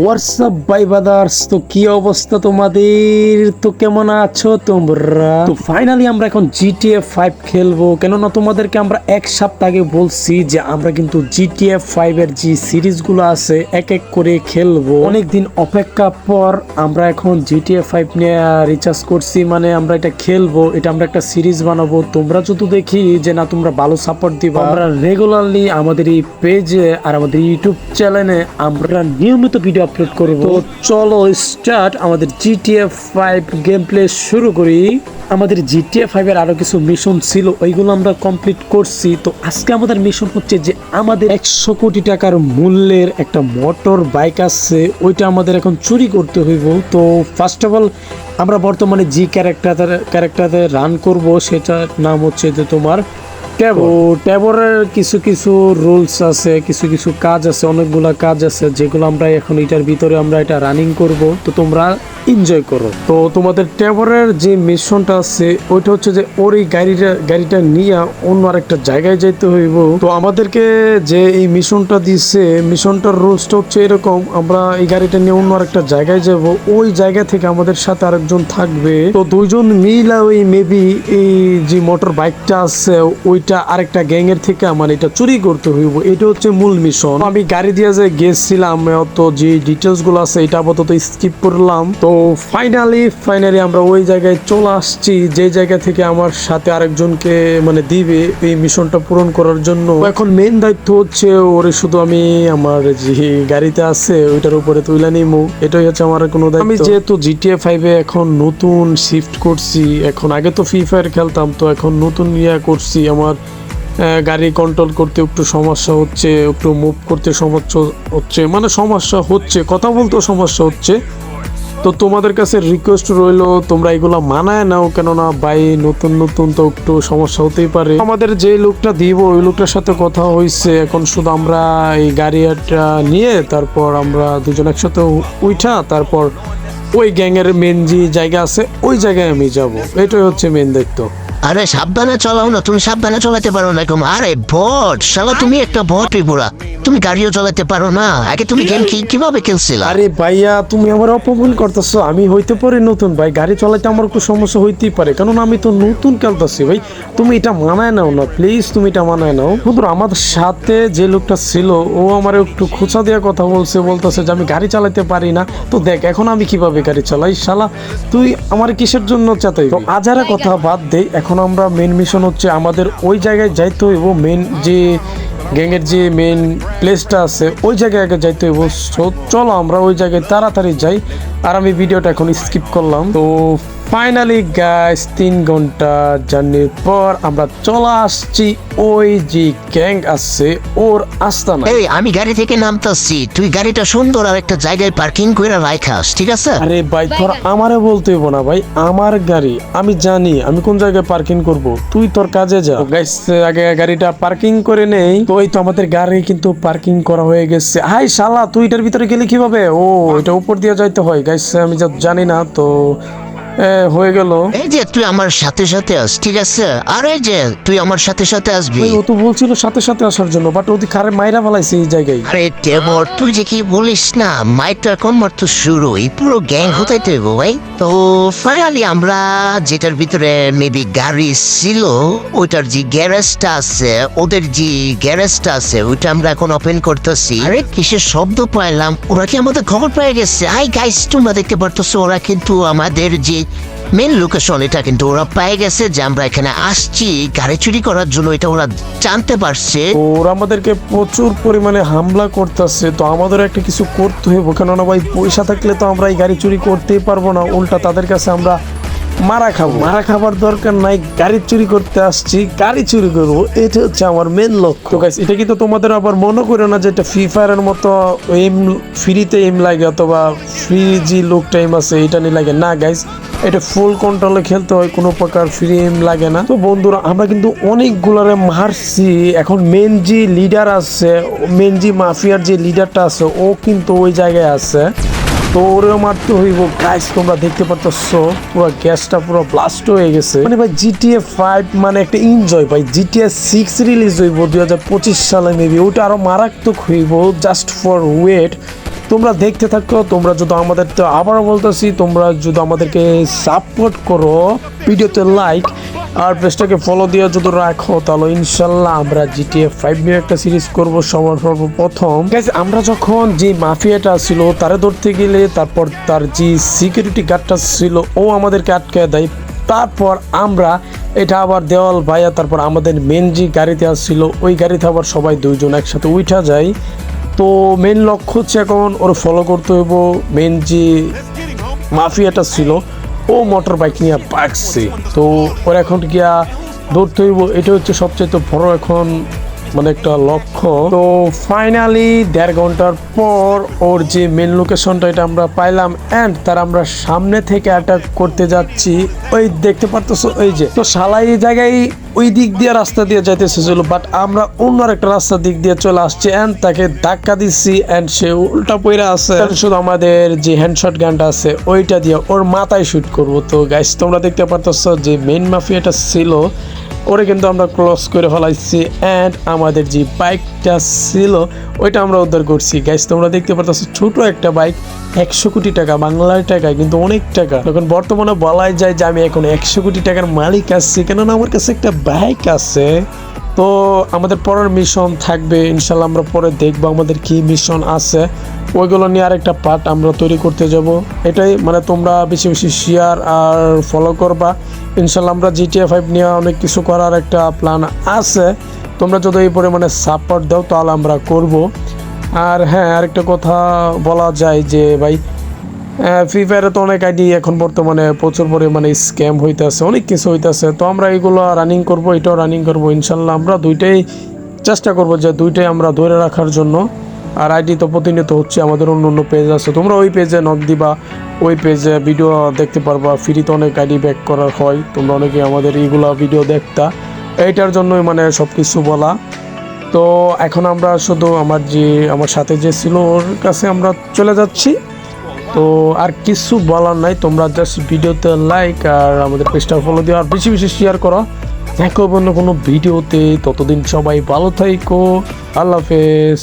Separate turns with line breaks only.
WhatsApp by বাদার্স তো কি অবস্থা তোমাদের? তো কেমন আছো তোমরা? তো ফাইনালি আমরা এখন জিটিএ ফাইভ খেলব। কেননা তোমাদেরকে আমরা এক সপ্তাহ আগে বলছি যে আমরা কিন্তু জিটিএ ফাইভ এর যে সিরিজগুলো আছে, এক এক করে খেলব। অনেকদিন অপেক্ষা পর আমরা এখন জিটিএ ফাইভ নিয়ে রিচার্জ করছি। মানে আমরা এটা খেলব, এটা আমরা একটা সিরিজ বানাবো। তোমরা যদি দেখি যে না, তোমরা ভালো সাপোর্ট দিবা। আমরা রেগুলারলি আমাদের এই পেজে আর আমাদের ইউটিউব চ্যানেলে আমরা নিয়মিত ভিডিও আপলোড করব। তো চলো স্টার্ট আমাদের জিটিএ ফাইভ গেম প্লে শুরু করি। আমাদের জিটিএ ফাইভ এর আরও কিছু মিশন ছিল, ওইগুলো আমরা কমপ্লিট করছি। তো আজকে আমাদের মিশন হচ্ছে যে আমাদের একশো কোটি টাকার মূল্যের একটা মোটর বাইক আছে, ওইটা আমাদের এখন চুরি করতে হইব। তো ফার্স্ট অফ অল আমরা বর্তমানে যে ক্যারেক্টার ক্যারেক্টারে রান করব, সেটার নাম হচ্ছে যে তোমার ট্যাবো ট্যাবরের কিছু কিছু রুলস আছে, কিছু কিছু কাজ আছে, অনেকগুলা কাজ আছে, যেগুলো আমরা এখন এটার ভিতরে আমরা এটা রানিং করব। তো তোমরা এনজয় করো। তো তোমাদের ট্যাবরের যে মিশনটা আছে, ওইটা হচ্ছে যে ওর এই গাড়িটা গাড়িটা নিয়ে অন্য আরেকটা জায়গায় যাইতে হইব। তো আমাদেরকে যে এই মিশনটা দিছে মিশনটার রুলসটা হচ্ছে এরকম, আমরা এই গাড়িটা নিয়ে অন্য আরেকটা জায়গায় যাব। ওই জায়গা থেকে আমাদের সাথে আরেকজন থাকবে। তো দুইজন মিলা ওই মেবি এই যে মোটর বাইকটা আছে ওইটা আরেকটা গ্যাং এর থেকে আমার এটা চুরি করতে হইব। এটা হচ্ছে মূল মিশন আমি গাড়ি দিয়ে যে গেছিলাম তো যে ডিটেলসগুলো আছে, এটা আপাতত স্কিপ করলাম। তো ফাইনালি ফাইনালি আমরা ওই জায়গায় চলে আসছি, যে জায়গা থেকে আমার সাথে আরেকজনকে মানে দিবে এই মিশনটা পূরণ করার জন্য। এখন মেন দায়িত্ব হচ্ছে ওরে শুধু আমি, আমার যে গাড়িতে আছে, ওইটার উপরে তুলে নিমু। এটাই হচ্ছে আমার কোনো দায়িত্ব। আমি যেহেতু জিটিএ ফাইভে এখন নতুন শিফট করছি, এখন আগে তো ফ্রি ফায়ার খেলতাম, তো এখন নতুন ইয়া করছি, আমার আহ, গাড়ি কন্ট্রোল করতে একটু সমস্যা হচ্ছে একটু মুভ করতে সমস্যা হচ্ছে মানে সমস্যা হচ্ছে কথা বলতেও সমস্যা হচ্ছে। তো তোমাদের কাছে রিকোয়েস্ট রইল তোমরা এগুলো মানায় নাও কেননা ভাই নতুন নতুন তো একটু সমস্যা হতেই পারে। আমাদের যে লোকটা দিব ওই লোকটার সাথে কথা হয়েছে এখন শুধু আমরা এই গাড়িটা নিয়ে তারপর আমরা দুজন একসাথে উঠা তারপর ওই গ্যাংয়ের মেন যে জায়গা আছে ওই জায়গায় আমি যাব। এটাই হচ্ছে মেন দায়িত্ব।
আরে সাবধানে চালাও না, তুমি সাবধানে চালাতে পারো না এরকম। আরে বট, শালা, তুমি একটা বট বুড়া তুমি গাড়িও চালাতে পারো না। আগে তুমি গেম কি কীভাবে খেলছিলা?
আরে ভাইয়া, তুমি আমার অপমান করতেছো। আমি হইতে পারি নতুন। ভাই, গাড়ি চালাতে আমার একটু সমস্যা হইতেই পারে। কারণ আমি তো নতুন খেলতেছি, ভাই। তুমি এটা মানায় নাও না প্লিজ তুমি এটা মানায় নাও। বন্ধুরা আমাদের সাথে যে লোকটা ছিল, ও আমার একটু খোঁচা দেওয়া কথা বলছে, বলতেছে যে আমি গাড়ি চালাতে পারি না। তো দেখ, এখন আমি কীভাবে গাড়ি চালাই? শালা, তুই আমার কিসের জন্য চাতাই আজারা কথা বাদ দে, এখন আমরা মেন মিশন হচ্ছে আমাদের ওই জায়গায় যাইতে হইব মেন যে গ্যাংয়ের যে মেন প্লেসটা আছে, ওই জায়গায় আগে যাইতে হইব। চলো আমরা ওই জায়গায় তাড়াতাড়ি যাই। আর আমি ভিডিওটা এখন স্কিপ করলাম। তো ফাইনালি গাইস তিন ঘণ্টা জার্নির পর আমরা চলে আসছি। ওই যে গ্যাং আছে ওর আস্তানা।
এই আমি গাড়ি থেকে নামতাছি। তুই গাড়িটা সুন্দর আর একটা জায়গায় পার্কিং করে রাখাস ঠিক আছে?
আরে ভাই তোর আমারে বলতে হইব না ভাই আমার গাড়ি আমি জানি আমি কোন জায়গায় পার্কিং করব তুই তোর কাজে যা। গাইস আগে গাড়িটা পার্কিং করে নেই। তো এই তো আমাদের গাড়ি কিন্তু পার্কিং করা হয়ে গেছে। হাই শালা তুই এটার ভিতরে গেলে কীভাবে? ও এটা উপর দিয়ে যাইতে হয়। গাইস আমি যা জানি না তো হয়ে গেল।
এই যে তুই আমার সাথে সাথে আস ঠিক আছে? আরে যে তুই আমার সাথে সাথে আসবি।
ও তো বলছিল সাথে সাথে আসার জন্য বাট ওদি খারে মাইরা ফেলাইছে এই জায়গায়।
আরে দেবর তুই যে কি বলিস না মাইকটা এখন মাত্র শুরু এই পুরো গ্যাং হতে দেবো ভাই? তো ফাইনালি আমরা যেটার ভিতরে মেবি গাড়ি ছিল ওইটার যে গ্যারেজটা আছে ওদের যে গ্যারেজটা আছে ওইটা আমরা এখন ওপেন করতেছি। আরে কিসের শব্দ পাইলাম ওরা কি আমাদের খবর পেয়ে গেছে? আই গাইস তোমরা দেখতে পারতেছো ওরা কিন্তু আমাদের যে মেন লোকেশন এটা কিন্তু ওরা পেয়ে গেছে যে আমরা এখানে আসছি গাড়ি চুরি করার জন্য এটা ওরা জানতে পারছে।
ওরা আমাদেরকে প্রচুর পরিমাণে হামলা করতেছে তো আমাদের একটা কিছু করতে হইব কেননা ভাই পয়সা থাকলে তো আমরা এই গাড়ি চুরি করতেই পারব না উল্টা তাদের কাছে আমরা মারা খাব। মারা খাবার দরকার নাই গাড়ি চুরি করতে আসছি গাড়ি চুরি করব এটা হচ্ছে আমার মেন লক্ষ্য। তো guys, এটা কিন্তু তোমাদের আবার মনে করো না যে এটা ফ্রি ফায়ারের মতো এম ফ্রিতে এম লাগে অথবা ফ্রি যে লোক টাইম আছে এটা নিয়ে লাগে? না গাইস এটা ফুল কন্ট্রোলে খেলতে হয়, কোনো প্রকার ফ্রি এম লাগে না। তো বন্ধুরা, আমরা কিন্তু অনেকগুলারে মারছি। এখন মেন যে লিডার আছে মেন যে মাফিয়ার যে লিডারটা আছে, ও কিন্তু ওই জায়গায় আছে। তো ওরেও মারতে হইব। গাইস তোমরা দেখতে পারতেছো, পুরো গ্যাসটা পুরো ব্লাস্ট হয়ে গেছে। মানে ভাই জিটিএ ফাইভ মানে একটা এনজয় ভাই। জিটিএ সিক্স রিলিজ হইব দুই হাজার পঁচিশ সালে মেবি ওটা আরও মারাত্মক হইব জাস্ট ফর ওয়েট তোমরা দেখতে থাকো তোমরা যদি আমাদের তো আবারও বলতেছি তোমরা যদি আমাদেরকে সাপোর্ট করো ভিডিওতে লাইক আর পেজটাকে ফলো দিয়ে যদি রাখো তাহলে ইনশাল্লাহ আমরা জিটিএ ফাইভ নিয়ে একটা সিরিজ করব সবার Guys, আমরা যখন যে মাফিয়াটা ছিল তারে ধরতে গেলে তারপর তার যে সিকিউরিটি গার্ডটা ছিল ও আমাদেরকে আটকে দেয়। তারপর আমরা এটা আবার দেওয়াল ভাইয়া তারপর আমাদের মেন যে গাড়িতে আসছিল ওই গাড়িতে আবার সবাই দুইজন একসাথে উঠা যায়। তো মেন লক্ষ্য হচ্ছে এখন ওর ফলো করতে হইব। মেন যে মাফিয়াটা ছিল, ও মোটর বাইক নিয়ে পাকছে। তো ওর এখন গিয়া ধরতে হইব। এটা হচ্ছে সবচেয়ে বড় এখন মানে একটা লক্ষ্য। তো ফাইনালি দেড় ঘণ্টার পর ওর যে মেন লোকেশনটা এটা আমরা পাইলাম অ্যান্ড তার আমরা সামনে থেকে অ্যাটাক করতে যাচ্ছি। ওই দেখতে পারতেছো ওই যে। তো এই জায়গায় ওই দিক দিয়ে রাস্তা দিয়ে যাইতেছে ছিল বাট আমরা অন্য একটা রাস্তার দিক দিয়ে চলে আসছি অ্যান্ড তাকে ধাক্কা দিচ্ছি অ্যান্ড সে উল্টা পইরা আছে। শুধু আমাদের যে হ্যান্ডশট গানটা আছে, ওইটা দিয়ে ওর মাথায় শুট করব। তো গাইস তোমরা দেখতে পারতেছ যে মেইন মাফিয়াটা ছিল ওরে কিন্তু আমরা ক্রস করে ফেলাইছি অ্যান্ড আমাদের যে বাইকটা ছিল, ওইটা আমরা উদ্ধার করছি। গ্যাস তোমরা দেখতে পারতেছো, ছোট একটা বাইক একশো কোটি টাকা, বাংলার টাকায় কিন্তু অনেক টাকা। এখন বর্তমানে বলাই যায় যে আমি এখন একশো কোটি টাকার মালিক আসছি কেননা আমার কাছে একটা বাইক আছে। তো আমাদের পরের মিশন থাকবে, ইনশাল্লাহ আমরা পরে দেখব আমাদের কি মিশন আছে। ওইগুলো নিয়ে আরেকটা পার্ট আমরা তৈরি করতে যাব। এটাই মানে তোমরা বেশি বেশি শেয়ার আর ফলো করবা। ইনশাল্লাহ আমরা জিটিএ ফাইভ নিয়ে অনেক কিছু করার একটা প্ল্যান আছে। তোমরা যদি এই পরিমাণে সাপোর্ট দাও তাহলে আমরা করব। আর হ্যাঁ আরেকটা কথা বলা যায় যে ভাই ফ্রি ফায়ারে তো অনেক আইডি এখন বর্তমানে প্রচুর পরিমাণে স্ক্যাম হইতেছে, অনেক কিছু হইতেছে। তো আমরা এগুলো রানিং করব, এটাও রানিং করব ইনশাল্লাহ আমরা দুইটাই চেষ্টা করব যে দুইটাই আমরা ধরে রাখার জন্য। আর আইডি তো প্রতিনিয়ত হচ্ছে আমাদের অন্য অন্য পেজ আছে, তোমরা ওই পেজে নক দিবা, ওই পেজে ভিডিও দেখতে পারবা ফ্রিতে অনেক আইডি ব্যাক করার হয়, তোমরা অনেকে আমাদের এইগুলা ভিডিও দেখতা। এইটার জন্যই মানে সব কিছু বলা। তো এখন আমরা শুধু আমার যে, আমার সাথে যে ছিল ওর কাছে আমরা চলে যাচ্ছি। তো আর কিছু বলার নাই, তোমরা জাস্ট ভিডিওতে লাইক আর আমাদের পেজটা ফলো দিও, আর বেশি বেশি শেয়ার করো। দেখো অন্য কোনো ভিডিওতে, ততদিন সবাই ভালো থাইকো, আল্লাহ হাফেজ।